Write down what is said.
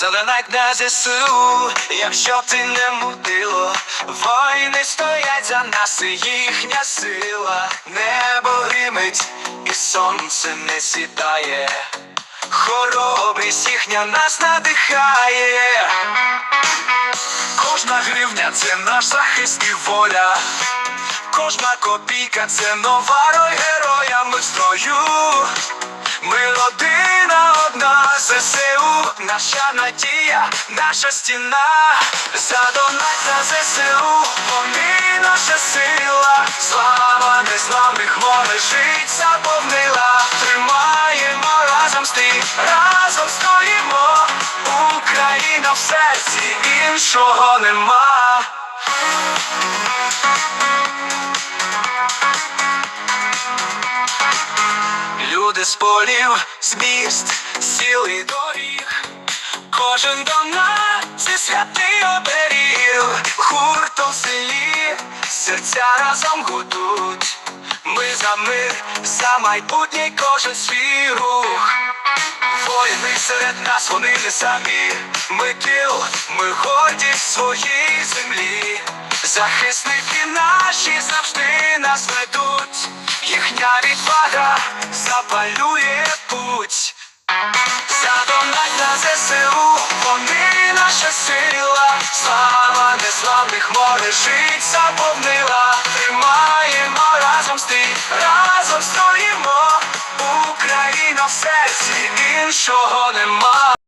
Задонать на ЗСУ, якщо б ти не мутило, воїни стоять за нас, і їхня сила, небо гримить, і сонце не сідає, хоробрість їхня нас надихає. Кожна гривня це наш захист і воля. Кожна копійка це нова рой героя. Ми в строю. Ми родина одна ЗСУ, наша надія, наша стіна, задонать на ЗСУ, вони наша сила, слава незламних лежить, заповнила, тримаємо разом стій, разом стоїмо, Україна в серці, іншого нема. Люди з полів, з міст, сіл і доріг, кожен до нас це святий оберіг, гуртом в селі, серця разом гудуть. Ми за мир, за майбутнє кожен свій рух. Воїни серед нас, вони не самі. Ми тил, ми гордість своїй землі. Захисники наші завжди нас ведуть. Їхня відвага запалює путь. Задонать на ЗСУ, вони наша сила, слава неславних море жить заповнила. Тримаємо разом з тим, разом строїмо, Україна в серці іншого нема.